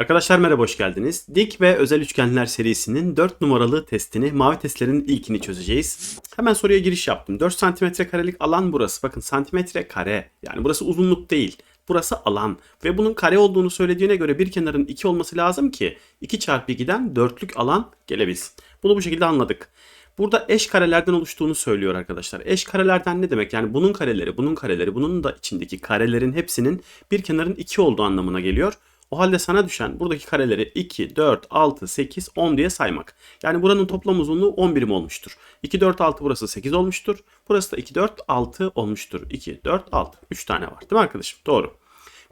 Arkadaşlar merhaba hoş geldiniz. Dik ve özel üçgenler serisinin 4 numaralı testini, mavi testlerin ilkini çözeceğiz. Hemen soruya giriş yaptım. 4 santimetre karelik alan burası. Bakın santimetre kare. Yani burası uzunluk değil. Burası alan. Ve bunun kare olduğunu söylediğine göre bir kenarın 2 olması lazım ki 2 çarpı 2'den 4'lük alan gelebilsin. Bunu bu şekilde anladık. Burada eş karelerden oluştuğunu söylüyor arkadaşlar. Eş karelerden ne demek? Yani bunun kareleri, bunun kareleri, bunun da içindeki karelerin hepsinin bir kenarın 2 olduğu anlamına geliyor. O halde sana düşen buradaki kareleri 2, 4, 6, 8, 10 diye saymak. Yani buranın toplam uzunluğu 10 birim olmuştur. 2, 4, 6 burası 8 olmuştur. Burası da 2, 4, 6 olmuştur. 2, 4, 6. 3 tane var değil mi arkadaşım? Doğru.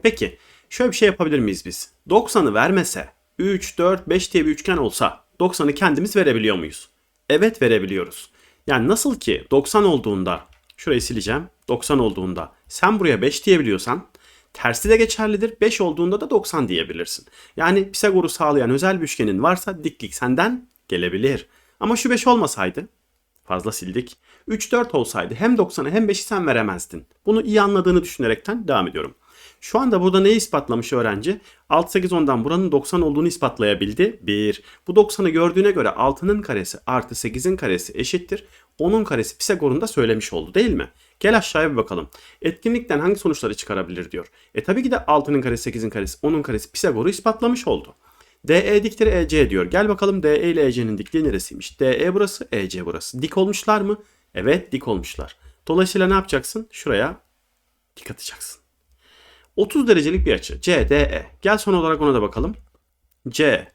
Peki şöyle bir şey yapabilir miyiz biz? 90'ı vermese 3, 4, 5 diye bir üçgen olsa 90'ı kendimiz verebiliyor muyuz? Evet verebiliyoruz. Yani nasıl ki 90 olduğunda şurayı sileceğim. 90 olduğunda sen buraya 5 diyebiliyorsan tersi de geçerlidir. 5 olduğunda da 90 diyebilirsin. Yani Pisagor'u sağlayan özel bir üçgenin varsa diklik senden gelebilir. Ama şu 5 olmasaydı fazla sildik. 3 4 olsaydı hem 90'ı hem 5'i sen veremezdin. Bunu iyi anladığını düşünerekten devam ediyorum. Şu anda burada neyi ispatlamış öğrenci? 6, 8, 10'dan buranın 90 olduğunu ispatlayabildi. 1. Bu 90'ı gördüğüne göre 6'nın karesi artı 8'in karesi eşittir. 10'un karesi Pisagor'un da söylemiş oldu değil mi? Gel aşağıya bir bakalım. Etkinlikten hangi sonuçları çıkarabilir diyor. E tabii ki de 6'nın karesi, 8'in karesi, 10'un karesi Pisagor'u ispatlamış oldu. DE diktir EC diyor. Gel bakalım DE ile EC'nin dikliği neresiymiş? DE burası, EC burası. Dik olmuşlar mı? Evet dik olmuşlar. Dolayısıyla ne yapacaksın? Şuraya dik atacaksın. 30 derecelik bir açı. CDE. Gel son olarak ona da bakalım. C,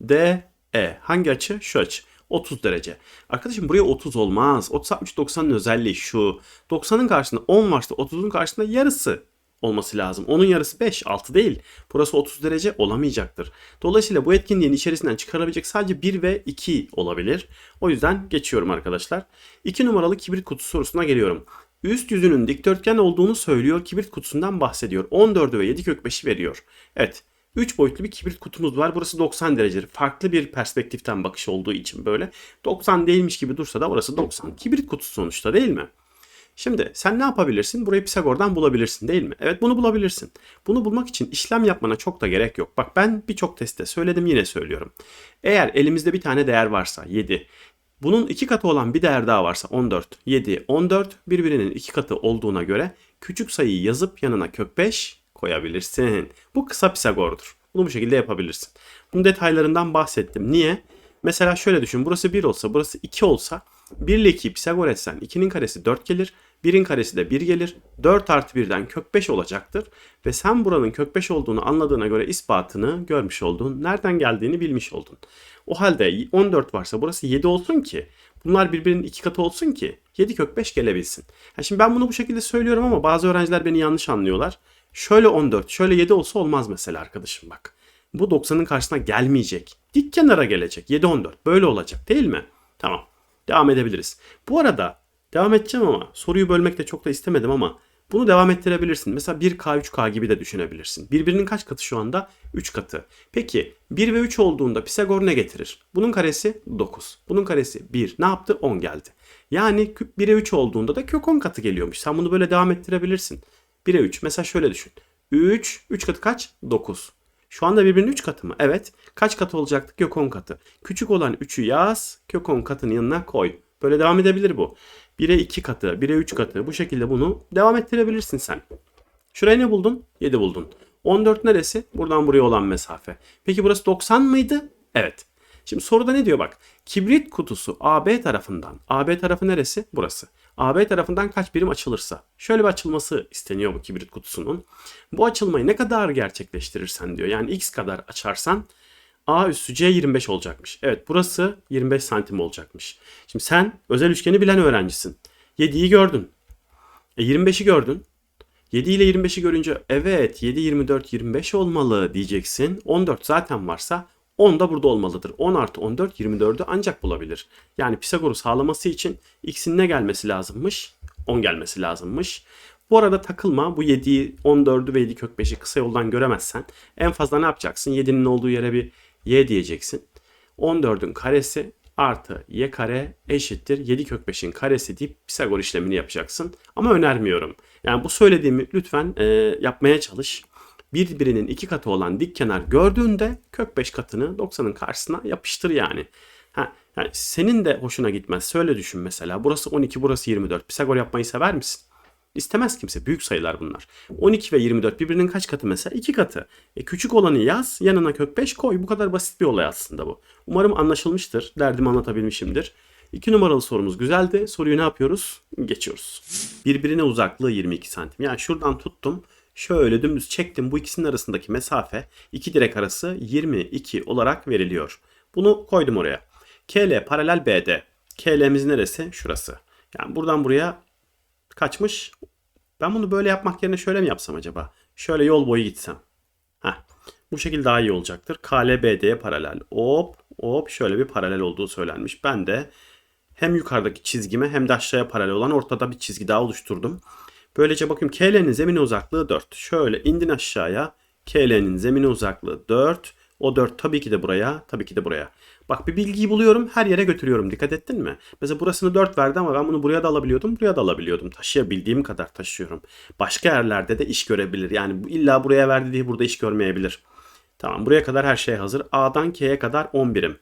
D, E. Hangi açı? Şu açı. 30 derece. Arkadaşım buraya 30 olmaz. 30 60 90'ın özelliği şu. 90'ın karşısında 10 varsa 30'un karşısında yarısı olması lazım. Onun yarısı 5, 6 değil. Burası 30 derece olamayacaktır. Dolayısıyla bu etkinliğin içerisinden çıkarabilecek sadece 1 ve 2 olabilir. O yüzden geçiyorum arkadaşlar. 2 numaralı kibrit kutusu sorusuna geliyorum. Üst yüzünün dikdörtgen olduğunu söylüyor. Kibrit kutusundan bahsediyor. 14'ü ve 7 kök 5'i veriyor. Evet. 3 boyutlu bir kibrit kutumuz var. Burası 90 derece. Farklı bir perspektiften bakış olduğu için böyle. 90 değilmiş gibi dursa da orası 90. Kibrit kutusu sonuçta değil mi? Şimdi sen ne yapabilirsin? Burayı Pisagor'dan bulabilirsin değil mi? Evet bunu bulabilirsin. Bunu bulmak için işlem yapmana çok da gerek yok. Bak ben birçok testte söyledim yine söylüyorum. Eğer elimizde bir tane değer varsa 7, bunun iki katı olan bir değer daha varsa 14, 7, 14 birbirinin iki katı olduğuna göre küçük sayıyı yazıp yanına kök 5 koyabilirsin. Bu kısa Pisagor'dur. Bunu bu şekilde yapabilirsin. Bunun detaylarından bahsettim. Niye? Mesela şöyle düşün. Burası 1 olsa, burası 2 olsa 1 ile 2'yi Pisagor etsen 2'nin karesi 4 gelir. 1'in karesi de 1 gelir. 4 artı 1'den kök 5 olacaktır. Ve sen buranın kök 5 olduğunu anladığına göre ispatını görmüş oldun. Nereden geldiğini bilmiş oldun. O halde 14 varsa burası 7 olsun ki bunlar birbirinin iki katı olsun ki 7 kök 5 gelebilsin. Yani şimdi ben bunu bu şekilde söylüyorum ama bazı öğrenciler beni yanlış anlıyorlar. Şöyle 14, şöyle 7 olsa olmaz mesela arkadaşım bak. Bu 90'ın karşısına gelmeyecek. Dik kenara gelecek. 7 14 böyle olacak değil mi? Tamam. Devam edebiliriz. Bu arada devam edeceğim ama soruyu bölmek de çok da istemedim ama bunu devam ettirebilirsin. Mesela 1K 3K gibi de düşünebilirsin. Birbirinin kaç katı şu anda? 3 katı. Peki 1 ve 3 olduğunda Pisagor ne getirir? Bunun karesi 9. Bunun karesi 1. Ne yaptı? 10 geldi. Yani 1'e 3 olduğunda da kök 10 katı geliyormuş. Sen bunu böyle devam ettirebilirsin. 1'e 3. Mesela şöyle düşün. 3. 3 katı kaç? 9. Şu anda birbirinin 3 katı mı? Evet. Kaç katı olacaktı? Kök 10 katı. Küçük olan 3'ü yaz. Kök 10 katının yanına koy. Böyle devam edebilir bu. 1'e 2 katı, 1'e 3 katı bu şekilde bunu devam ettirebilirsin sen. Şuraya ne buldun? 7 buldun. 14 neresi? Buradan buraya olan mesafe. Peki burası 90 mıydı? Evet. Şimdi soruda ne diyor bak. Kibrit kutusu AB tarafından. AB tarafı neresi? Burası. AB tarafından kaç birim açılırsa. Şöyle bir açılması isteniyor bu kibrit kutusunun. Bu açılmayı ne kadar gerçekleştirirsen diyor. Yani x kadar açarsan A üssü C 25 olacakmış. Evet burası 25 santim olacakmış. Şimdi sen özel üçgeni bilen öğrencisin. 7'yi gördün. E 25'i gördün. 7 ile 25'i görünce evet 7, 24, 25 olmalı diyeceksin. 14 zaten varsa 10 da burada olmalıdır. 10 artı 14 24'ü ancak bulabilir. Yani Pisagor'u sağlaması için x'in ne gelmesi lazımmış? 10 gelmesi lazımmış. Bu arada takılma bu 7'yi 14'ü ve 7 kök 5'i kısa yoldan göremezsen en fazla ne yapacaksın? 7'nin olduğu yere bir y diyeceksin. 14'ün karesi artı y kare eşittir 7 kök 5'in karesi deyip Pisagor işlemini yapacaksın. Ama önermiyorum. Yani bu söylediğimi lütfen e, yapmaya çalış. birbirinin iki katı olan dik kenar gördüğünde kök 5 katını 90'ın karşısına yapıştır yani. Ha, yani senin de hoşuna gitmez. Söyle düşün mesela. Burası 12, burası 24. Pisagor yapmayı sever misin? İstemez kimse. Büyük sayılar bunlar. 12 ve 24 birbirinin kaç katı mesela? 2 katı. E küçük olanı yaz, yanına kök 5 koy. Bu kadar basit bir olay aslında bu. Umarım anlaşılmıştır. Derdimi anlatabilmişimdir. 2 numaralı sorumuz güzeldi. Soruyu ne yapıyoruz? Geçiyoruz. Birbirine uzaklığı 22 santim. Yani şuradan tuttum. Şöyle dümdüz çektim. Bu ikisinin arasındaki mesafe iki direk arası 22 olarak veriliyor. Bunu koydum oraya. KL paralel BD. KL'miz neresi? Şurası. Yani buradan buraya kaçmış? Ben bunu böyle yapmak yerine şöyle mi yapsam acaba? Şöyle yol boyu gitsem. Heh. Bu şekilde daha iyi olacaktır. KL BD'ye paralel. Hop hop şöyle bir paralel olduğu söylenmiş. Ben de hem yukarıdaki çizgime hem de aşağıya paralel olan ortada bir çizgi daha oluşturdum. Böylece bakayım KL'nin zemine uzaklığı 4. Şöyle indin aşağıya. KL'nin zemine uzaklığı 4. O 4 tabii ki de buraya, tabii ki de buraya. Bak bir bilgiyi buluyorum, her yere götürüyorum. Dikkat ettin mi? Mesela burasını 4 verdi ama ben bunu buraya da alabiliyordum, buraya da alabiliyordum. Taşıyabildiğim kadar taşıyorum. Başka yerlerde de iş görebilir. Yani illa buraya verdi diye burada iş görmeyebilir. Tamam buraya kadar her şey hazır. A'dan K'ye kadar 10 birim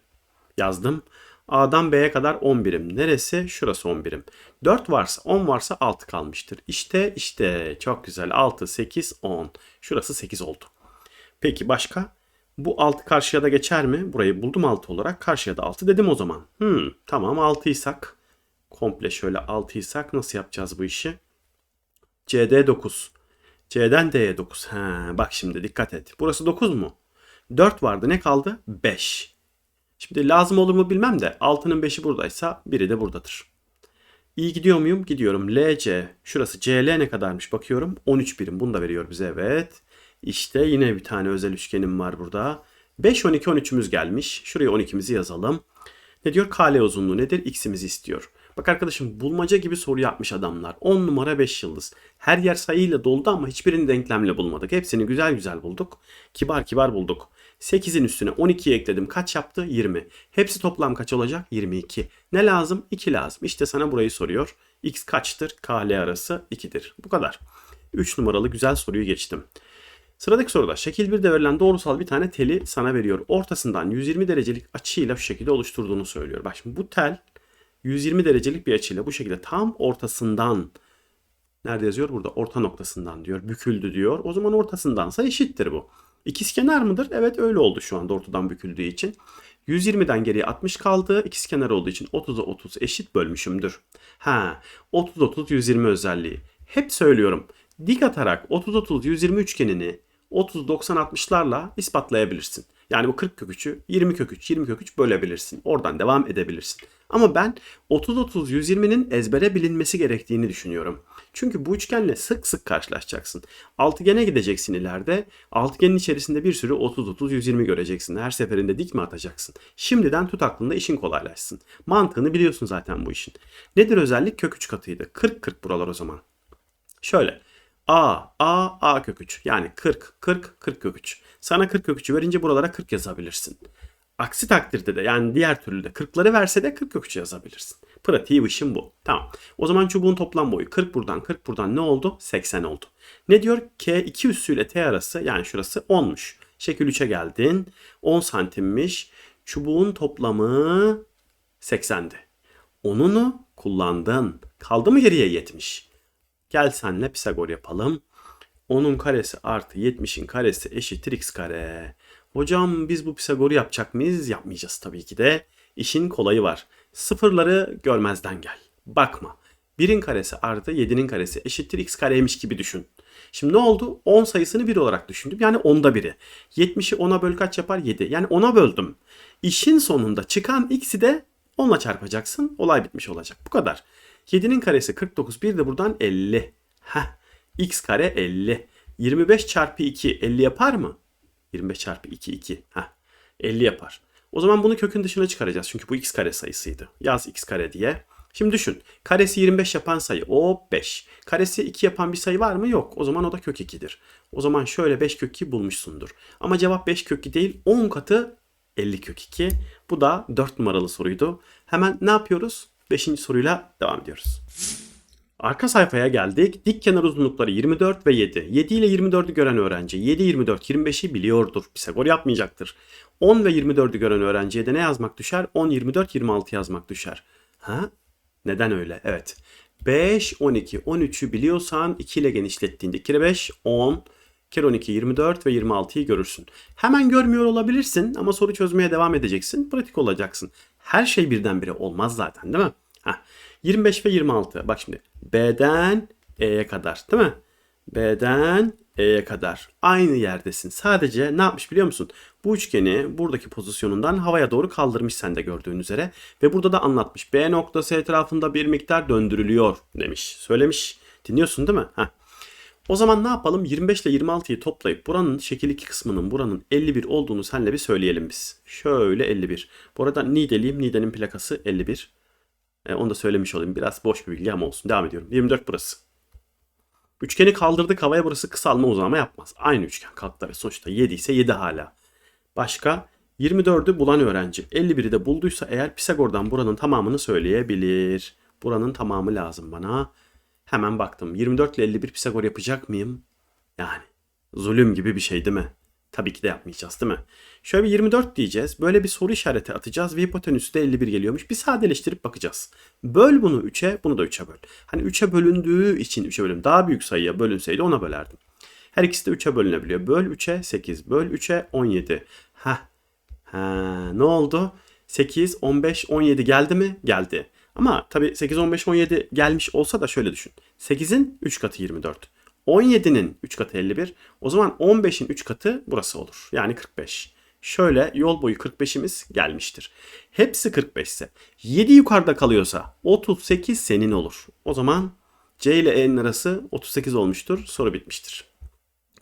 yazdım. A'dan B'ye kadar 10 birim. Neresi? Şurası 10 birim. 4 varsa 10 varsa 6 kalmıştır. İşte işte çok güzel. 6, 8, 10. Şurası 8 oldu. Peki başka? Bu 6 karşıya da geçer mi? Burayı buldum 6 olarak. Karşıya da 6 dedim o zaman. Hmm, tamam 6 isak. Komple şöyle 6 isak nasıl yapacağız bu işi? CD 9. C'den D'ye 9. He, bak şimdi dikkat et. Burası 9 mu? 4 vardı. Ne kaldı? 5. Şimdi lazım olur mu bilmem de 6'nın 5'i buradaysa biri de buradadır. İyi gidiyor muyum? Gidiyorum. LC. Şurası CL ne kadarmış bakıyorum. 13 birim. Bunu da veriyor bize evet. İşte yine bir tane özel üçgenim var burada. 5, 12, 13'ümüz gelmiş. Şuraya 12'mizi yazalım. Ne diyor? KL uzunluğu nedir? X'imizi istiyor. Bak arkadaşım bulmaca gibi soru yapmış adamlar. 10 numara 5 yıldız. Her yer sayıyla doldu ama hiçbirini denklemle bulmadık. Hepsini güzel güzel bulduk. Kibar kibar bulduk. 8'in üstüne 12'yi ekledim. Kaç yaptı? 20. Hepsi toplam kaç olacak? 22. Ne lazım? 2 lazım. İşte sana burayı soruyor. X kaçtır? KL arası 2'dir. Bu kadar. 3 numaralı güzel soruyu geçtim. Sıradaki soruda şekil 1'de verilen doğrusal bir tane teli sana veriyor. Ortasından 120 derecelik açıyla şu şekilde oluşturduğunu söylüyor. Bak şimdi bu tel 120 derecelik bir açıyla bu şekilde tam ortasından nerede yazıyor? Burada orta noktasından diyor. Büküldü diyor. O zaman ortasındansa eşittir bu. İkizkenar mıdır? Evet öyle oldu şu anda ortadan büküldüğü için. 120'den geriye 60 kaldı. İkizkenar olduğu için 30'a 30 eşit bölmüşümdür. Ha, 30 30 120 özelliği. Hep söylüyorum. Dik atarak 30 30 120 üçgenini 30 90 60'larla ispatlayabilirsin. Yani bu 40 kök 3'ü 20 kök 3 20 kök 3 bölebilirsin. Oradan devam edebilirsin. Ama ben 30 30 120'nin ezbere bilinmesi gerektiğini düşünüyorum. Çünkü bu üçgenle sık sık karşılaşacaksın. Altıgene gideceksin ileride. Altıgenin içerisinde bir sürü 30 30 120 göreceksin. Her seferinde dik mi atacaksın? Şimdiden tut aklında işin kolaylaşsın. Mantığını biliyorsun zaten bu işin. Nedir özellik? Kök 3 katıydı. 40 40 buralar o zaman. Şöyle A, A, A kök 3. Yani 40, 40, 40 kök 3. Sana 40 kök 3'ü verince buralara 40 yazabilirsin. Aksi takdirde de yani diğer türlü de 40'ları verse de 40 kök 3 yazabilirsin. Pratiği bu işin bu. Tamam. O zaman çubuğun toplam boyu 40 buradan 40 buradan ne oldu? 80 oldu. Ne diyor? K 2 üssüyle T arası yani şurası 10'muş. Şekil 3'e geldin. 10 santimmiş. Çubuğun toplamı 80'di. Onunu kullandın. Kaldı mı geriye 70? Gel senle Pisagor yapalım. 10'un karesi artı 70'in karesi eşittir x kare. Hocam biz bu Pisagor'u yapacak mıyız? Yapmayacağız tabii ki de. İşin kolayı var. Sıfırları görmezden gel. Bakma. 1'in karesi artı 7'nin karesi eşittir x kareymiş gibi düşün. Şimdi ne oldu? 10 sayısını 1 olarak düşündüm. Yani 10'da biri. 70'i 10'a böl kaç yapar? 7. Yani 10'a böldüm. İşin sonunda çıkan x'i de 10'la çarpacaksın. Olay bitmiş olacak. Bu kadar. 7'nin karesi 49. Bir de buradan 50. Heh. X kare 50. 25 çarpı 2 50 yapar mı? 25 çarpı 2 2. Heh. 50 yapar. O zaman bunu kökün dışına çıkaracağız. Çünkü bu x kare sayısıydı. Yaz x kare diye. Şimdi düşün. Karesi 25 yapan sayı o 5. Karesi 2 yapan bir sayı var mı? Yok. O zaman o da kök 2'dir. O zaman şöyle 5 kök 2 bulmuşsundur. Ama cevap 5 kök 2 değil 10 katı 50 kök 2. Bu da 4 numaralı soruydu. Hemen ne yapıyoruz? 5. soruyla devam ediyoruz. Arka sayfaya geldik. Dik kenar uzunlukları 24 ve 7. 7 ile 24'ü gören öğrenci 7, 24, 25'i biliyordur. Pisagor yapmayacaktır. 10 ve 24'ü gören öğrenciye de ne yazmak düşer? 10, 24, 26 yazmak düşer. Ha? Neden öyle? Evet. 5, 12, 13'ü biliyorsan 2 ile genişlettiğinde 2 ile 5, 10, kere 12, 24 ve 26'yı görürsün. Hemen görmüyor olabilirsin ama soru çözmeye devam edeceksin. Pratik olacaksın. Her şey birdenbire olmaz zaten değil mi? Heh. 25 ve 26. Bak şimdi B'den E'ye kadar değil mi? B'den E'ye kadar aynı yerdesin. Sadece ne yapmış biliyor musun? Bu üçgeni buradaki pozisyonundan havaya doğru kaldırmış sen de gördüğün üzere. Ve burada da anlatmış. B noktası etrafında bir miktar döndürülüyor demiş. Söylemiş. Dinliyorsun değil mi? Heh. O zaman ne yapalım? 25 ile 26'yı toplayıp buranın şekil 2 kısmının buranın 51 olduğunu senle bir söyleyelim biz. Şöyle 51. Bu arada Nideliyim. Nide'nin plakası 51. E, onu da söylemiş olayım. Biraz boş bir bilgi ama olsun. Devam ediyorum. 24 burası. Üçgeni kaldırdık havaya burası kısalma uzama yapmaz. Aynı üçgen katları sonuçta 7 ise 7 hala. Başka 24'ü bulan öğrenci 51'i de bulduysa eğer Pisagor'dan buranın tamamını söyleyebilir. Buranın tamamı lazım bana. Hemen baktım. 24 ile 51 Pisagor yapacak mıyım? Yani zulüm gibi bir şey değil mi? Tabii ki de yapmayacağız değil mi? Şöyle bir 24 diyeceğiz. Böyle bir soru işareti atacağız ve hipotenüsü de 51 geliyormuş. Bir sadeleştirip bakacağız. Böl bunu 3'e, bunu da 3'e böl. Hani 3'e bölündüğü için 3'e bölüm. Daha büyük sayıya bölünseydi ona bölerdim. Her ikisi de 3'e bölünebiliyor. Böl 3'e 8, böl 3'e 17. Heh. Ha, ne oldu? 8, 15, 17 geldi mi? Geldi. Ama tabii 8, 15, 17 gelmiş olsa da şöyle düşün. 8'in 3 katı 24. 17'nin 3 katı 51. O zaman 15'in 3 katı burası olur. Yani 45. Şöyle yol boyu 45'imiz gelmiştir. Hepsi 45 ise 7 yukarıda kalıyorsa 38 senin olur. O zaman C ile E'nin arası 38 olmuştur. Soru bitmiştir.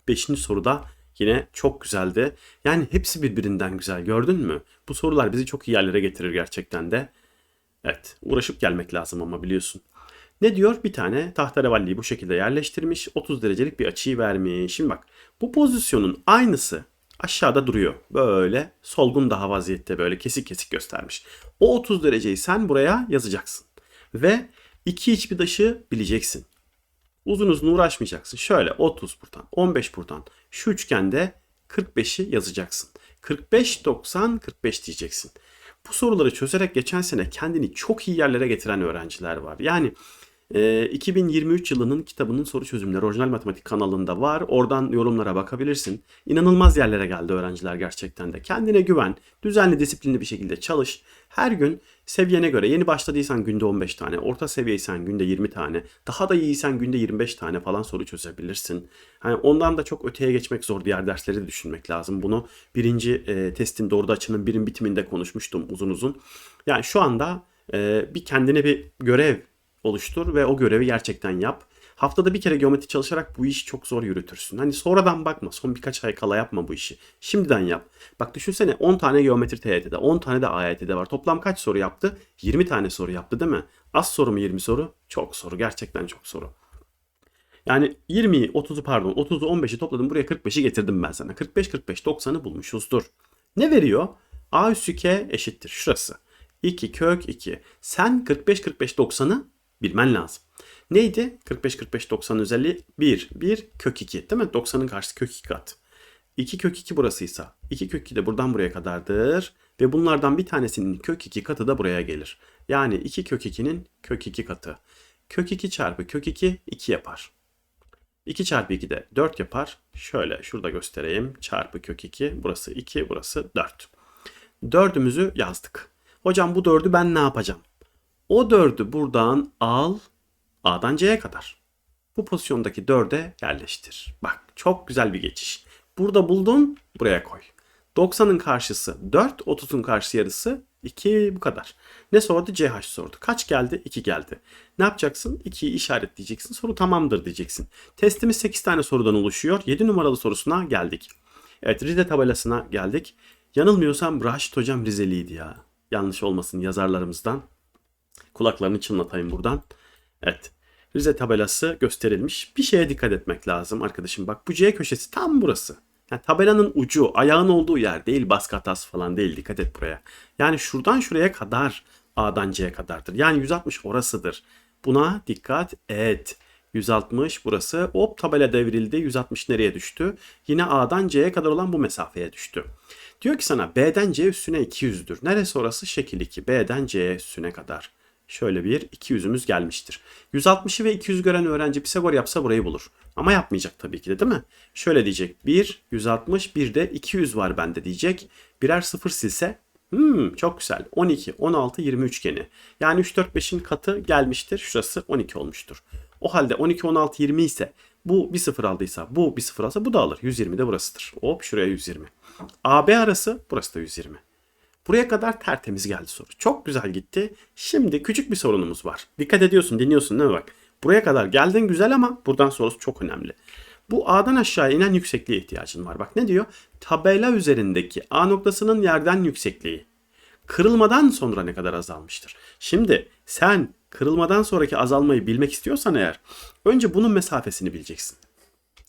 Beşinci soruda yine çok güzeldi. Yani hepsi birbirinden güzel gördün mü? Bu sorular bizi çok iyi yerlere getirir gerçekten de. Evet uğraşıp gelmek lazım ama biliyorsun. Ne diyor? Bir tane tahterevalliyi bu şekilde yerleştirmiş. 30 derecelik bir açıyı vermiş. Şimdi bak bu pozisyonun aynısı aşağıda duruyor. Böyle solgun daha vaziyette böyle kesik kesik göstermiş. O 30 dereceyi sen buraya yazacaksın. Ve iki iç bir daşı bileceksin. Uzun uzun uğraşmayacaksın. Şöyle 30 buradan 15 buradan şu üçgende 45'i yazacaksın. 45 90 45 diyeceksin. Bu soruları çözerek geçen sene kendini çok iyi yerlere getiren öğrenciler var. Yani e, 2023 yılının kitabının soru çözümleri orijinal matematik kanalında var. Oradan yorumlara bakabilirsin. İnanılmaz yerlere geldi öğrenciler gerçekten de. Kendine güven, düzenli disiplinli bir şekilde çalış. Her gün seviyene göre yeni başladıysan günde 15 tane, orta seviyeysen günde 20 tane, daha da iyiysen günde 25 tane falan soru çözebilirsin. Hani ondan da çok öteye geçmek zor diğer dersleri de düşünmek lazım. Bunu birinci e, testin doğru açının birim bitiminde konuşmuştum uzun uzun. Yani şu anda e, bir kendine bir görev oluştur ve o görevi gerçekten yap. Haftada bir kere geometri çalışarak bu işi çok zor yürütürsün. Hani sonradan bakma. Son birkaç ay kala yapma bu işi. Şimdiden yap. Bak düşünsene 10 tane geometri TYT'de, 10 tane de AYT'de var. Toplam kaç soru yaptı? 20 tane soru yaptı değil mi? Az soru mu 20 soru? Çok soru. Gerçekten çok soru. Yani 20'yi, 30'u pardon 30'u 15'i topladım buraya 45'i getirdim ben sana. 45 45 90'ı bulmuşuzdur. Ne veriyor? A üssü K eşittir. Şurası. 2 kök 2. Sen 45 45 90'ı bilmen lazım. Neydi? 45 45 90 özelliği 1 1 kök 2 değil mi? 90'ın karşısı kök 2 kat. 2 kök 2 burasıysa 2 kök 2 de buradan buraya kadardır ve bunlardan bir tanesinin kök 2 katı da buraya gelir. Yani 2 kök 2'nin kök 2 katı. Kök 2 çarpı kök 2 2 yapar. 2 çarpı 2 de 4 yapar. Şöyle şurada göstereyim. Çarpı kök 2. Burası 2, burası 4. Dördümüzü yazdık. Hocam bu 4'ü ben ne yapacağım? O 4'ü buradan al. A'dan C'ye kadar. Bu pozisyondaki 4'e yerleştir. Bak çok güzel bir geçiş. Burada buldun buraya koy. 90'ın karşısı 4, 30'un karşısı yarısı 2 bu kadar. Ne sordu? CH sordu. Kaç geldi? 2 geldi. Ne yapacaksın? 2'yi işaretleyeceksin. Soru tamamdır diyeceksin. Testimiz 8 tane sorudan oluşuyor. 7 numaralı sorusuna geldik. Evet Rize tabelasına geldik. Yanılmıyorsam Raşit hocam Rizeliydi ya. Yanlış olmasın yazarlarımızdan. Kulaklarını çınlatayım buradan. Evet. Rize tabelası gösterilmiş. Bir şeye dikkat etmek lazım arkadaşım. Bak bu C köşesi tam burası. Yani tabelanın ucu, ayağın olduğu yer değil, baskı hatası falan değil. Dikkat et buraya. Yani şuradan şuraya kadar A'dan C'ye kadardır. Yani 160 orasıdır. Buna dikkat et. 160 burası. Hop tabela devrildi. 160 nereye düştü? Yine A'dan C'ye kadar olan bu mesafeye düştü. Diyor ki sana B'den C üstüne 200'dür. Neresi orası? Şekil 2. B'den C üstüne kadar. Şöyle bir 200'ümüz gelmiştir. 160'ı ve 200 gören öğrenci Pisagor yapsa burayı bulur. Ama yapmayacak tabii ki de değil mi? Şöyle diyecek. 1, 160, bir de 200 var bende diyecek. Birer sıfır silse Hmm, çok güzel. 12, 16, 20 üçgeni. Yani 3, 4, 5'in katı gelmiştir. Şurası 12 olmuştur. O halde 12, 16, 20 ise bu bir sıfır aldıysa bu bir sıfır alsa bu da alır. 120 de burasıdır. Hop şuraya 120. AB arası burası da 120. Buraya kadar tertemiz geldi soru. Çok güzel gitti. Şimdi küçük bir sorunumuz var. Dikkat ediyorsun, dinliyorsun değil mi bak? Buraya kadar geldin güzel ama buradan sonrası çok önemli. Bu A'dan aşağı inen yüksekliğe ihtiyacın var. Bak ne diyor? Tabela üzerindeki A noktasının yerden yüksekliği kırılmadan sonra ne kadar azalmıştır? Şimdi sen kırılmadan sonraki azalmayı bilmek istiyorsan eğer önce bunun mesafesini bileceksin.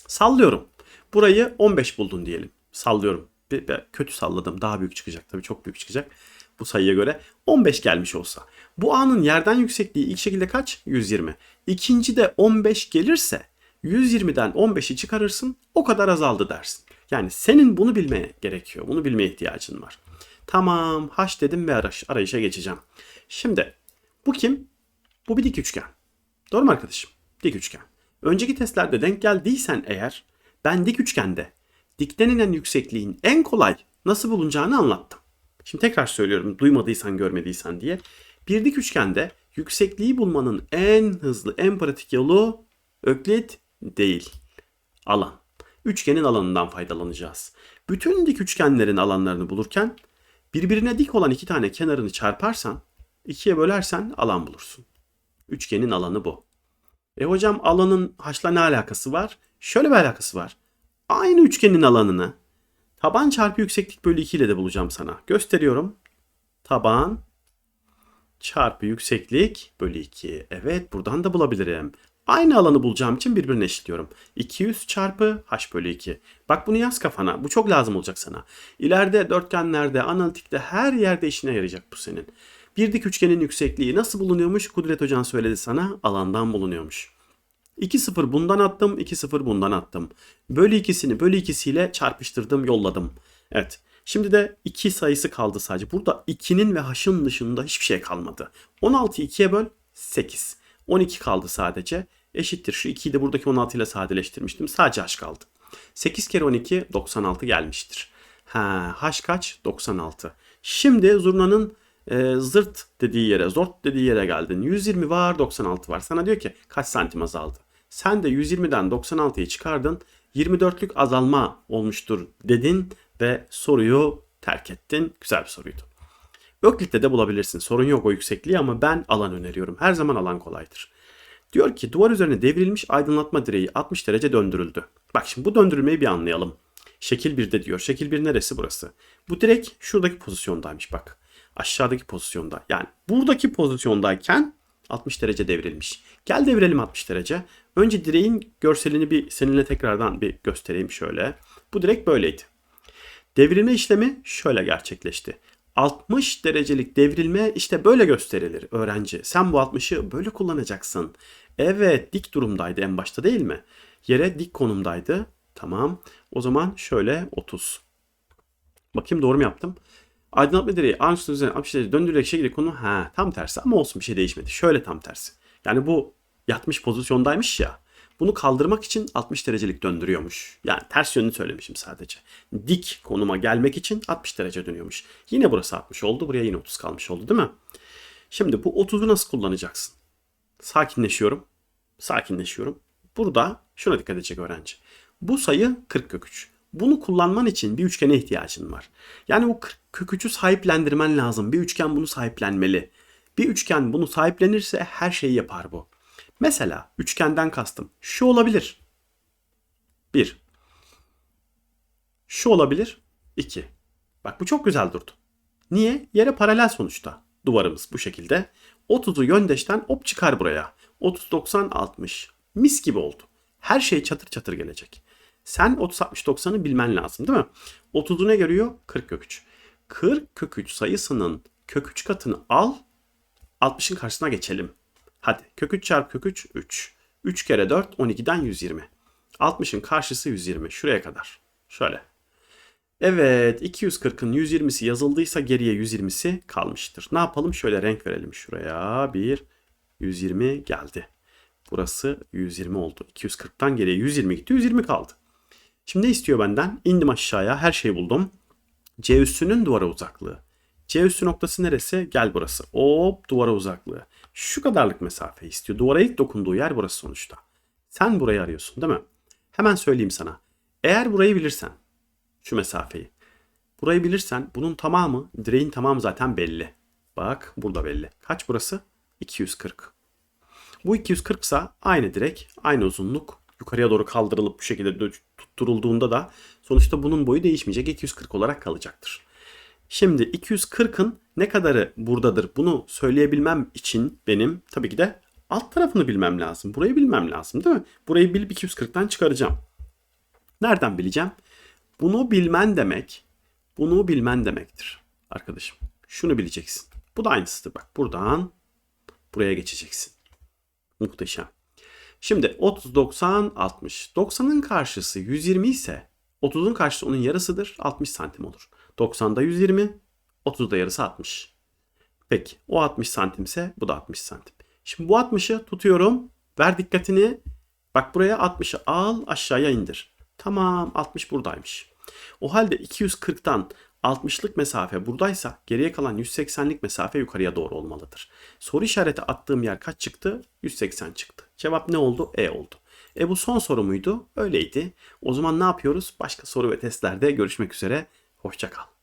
Sallıyorum. Burayı 15 buldun diyelim. Sallıyorum. Bir, bir, kötü salladım. Daha büyük çıkacak. Tabii çok büyük çıkacak. Bu sayıya göre 15 gelmiş olsa. Bu A'nın yerden yüksekliği ilk şekilde kaç? 120. İkinci de 15 gelirse 120'den 15'i çıkarırsın o kadar azaldı dersin. Yani senin bunu bilmeye gerekiyor. Bunu bilmeye ihtiyacın var. Tamam H dedim ve arayış, arayışa geçeceğim. Şimdi bu kim? Bu bir dik üçgen. Doğru mu arkadaşım? Dik üçgen. Önceki testlerde denk geldiysen eğer ben dik üçgende dikten yüksekliğin en kolay nasıl bulunacağını anlattım. Şimdi tekrar söylüyorum duymadıysan görmediysen diye. Bir dik üçgende yüksekliği bulmanın en hızlı en pratik yolu öklit değil. Alan. Üçgenin alanından faydalanacağız. Bütün dik üçgenlerin alanlarını bulurken birbirine dik olan iki tane kenarını çarparsan, ikiye bölersen alan bulursun. Üçgenin alanı bu. E hocam alanın haşla ne alakası var? Şöyle bir alakası var. Aynı üçgenin alanını taban çarpı yükseklik bölü 2 ile de bulacağım sana. Gösteriyorum. Taban çarpı yükseklik bölü 2. Evet buradan da bulabilirim. Aynı alanı bulacağım için birbirine eşitliyorum. 200 çarpı h bölü 2. Bak bunu yaz kafana. Bu çok lazım olacak sana. İleride dörtgenlerde, analitikte her yerde işine yarayacak bu senin. Bir dik üçgenin yüksekliği nasıl bulunuyormuş? Kudret Hocan söyledi sana. Alandan bulunuyormuş. 2-0 bundan attım, 2-0 bundan attım. Bölü ikisini bölü ikisiyle çarpıştırdım, yolladım. Evet. Şimdi de 2 sayısı kaldı sadece. Burada 2'nin ve h'ın dışında hiçbir şey kalmadı. 16'yı 2'ye böl 8. 12 kaldı sadece. Eşittir. Şu 2'yi de buradaki 16 ile sadeleştirmiştim. Sadece h kaldı. 8 kere 12 96 gelmiştir. Ha, h kaç? 96. Şimdi zurnanın e, zırt dediği yere, zort dediği yere geldin. 120 var, 96 var. Sana diyor ki kaç santim azaldı? Sen de 120'den 96'yı çıkardın. 24'lük azalma olmuştur dedin ve soruyu terk ettin. Güzel bir soruydu. Öklit'te de bulabilirsin. Sorun yok o yüksekliği ama ben alan öneriyorum. Her zaman alan kolaydır. Diyor ki duvar üzerine devrilmiş aydınlatma direği 60 derece döndürüldü. Bak şimdi bu döndürülmeyi bir anlayalım. Şekil 1'de diyor. Şekil 1 neresi burası? Bu direk şuradaki pozisyondaymış bak. Aşağıdaki pozisyonda. Yani buradaki pozisyondayken 60 derece devrilmiş. Gel devirelim 60 derece. Önce direğin görselini bir seninle tekrardan bir göstereyim şöyle. Bu direk böyleydi. Devrilme işlemi şöyle gerçekleşti. 60 derecelik devrilme işte böyle gösterilir öğrenci. Sen bu 60'ı böyle kullanacaksın. Evet dik durumdaydı en başta değil mi? Yere dik konumdaydı. Tamam. O zaman şöyle 30. Bakayım doğru mu yaptım? Aydınlatma direği üstüne üzerine 60 derece döndürerek şekilde konu ha tam tersi ama olsun bir şey değişmedi. Şöyle tam tersi. Yani bu yatmış pozisyondaymış ya. Bunu kaldırmak için 60 derecelik döndürüyormuş. Yani ters yönünü söylemişim sadece. Dik konuma gelmek için 60 derece dönüyormuş. Yine burası 60 oldu. Buraya yine 30 kalmış oldu değil mi? Şimdi bu 30'u nasıl kullanacaksın? Sakinleşiyorum. Sakinleşiyorum. Burada şuna dikkat edecek öğrenci. Bu sayı 40 kök 3. Bunu kullanman için bir üçgene ihtiyacın var. Yani bu 40 kök 3'ü sahiplendirmen lazım. Bir üçgen bunu sahiplenmeli. Bir üçgen bunu sahiplenirse her şeyi yapar bu. Mesela üçgenden kastım. Şu olabilir. 1. Şu olabilir. 2. Bak bu çok güzel durdu. Niye? Yere paralel sonuçta. Duvarımız bu şekilde. 30'u yöndeşten hop çıkar buraya. 30, 90, 60. Mis gibi oldu. Her şey çatır çatır gelecek. Sen 30, 60, 90'ı bilmen lazım değil mi? 30'u ne görüyor? 40 kök 3. 40 kök 3 sayısının kök 3 katını al. 60'ın karşısına geçelim. Hadi kök 3 çarpı kök 3 3. 3 kere 4 12'den 120. 60'ın karşısı 120. Şuraya kadar. Şöyle. Evet 240'ın 120'si yazıldıysa geriye 120'si kalmıştır. Ne yapalım? Şöyle renk verelim şuraya. Bir 120 geldi. Burası 120 oldu. 240'tan geriye 120 gitti. 120 kaldı. Şimdi ne istiyor benden? İndim aşağıya. Her şeyi buldum. C üssünün duvara uzaklığı. C üssü noktası neresi? Gel burası. Hop duvara uzaklığı. Şu kadarlık mesafe istiyor. Duvara ilk dokunduğu yer burası sonuçta. Sen burayı arıyorsun değil mi? Hemen söyleyeyim sana. Eğer burayı bilirsen, şu mesafeyi. Burayı bilirsen bunun tamamı, direğin tamamı zaten belli. Bak burada belli. Kaç burası? 240. Bu 240 ise aynı direk, aynı uzunluk. Yukarıya doğru kaldırılıp bu şekilde tutturulduğunda da sonuçta bunun boyu değişmeyecek. 240 olarak kalacaktır. Şimdi 240'ın ne kadarı buradadır bunu söyleyebilmem için benim tabii ki de alt tarafını bilmem lazım. Burayı bilmem lazım değil mi? Burayı bilip 240'tan çıkaracağım. Nereden bileceğim? Bunu bilmen demek, bunu bilmen demektir arkadaşım. Şunu bileceksin. Bu da aynısıdır bak. Buradan buraya geçeceksin. Muhteşem. Şimdi 30, 90, 60. 90'ın karşısı 120 ise 30'un karşısı onun yarısıdır. 60 santim olur. 90'da 120, 30'da yarısı 60. Peki o 60 santimse bu da 60 santim. Şimdi bu 60'ı tutuyorum. Ver dikkatini. Bak buraya 60'ı al aşağıya indir. Tamam 60 buradaymış. O halde 240'tan 60'lık mesafe buradaysa geriye kalan 180'lik mesafe yukarıya doğru olmalıdır. Soru işareti attığım yer kaç çıktı? 180 çıktı. Cevap ne oldu? E oldu. E bu son soru muydu? Öyleydi. O zaman ne yapıyoruz? Başka soru ve testlerde görüşmek üzere. Hoşçakal.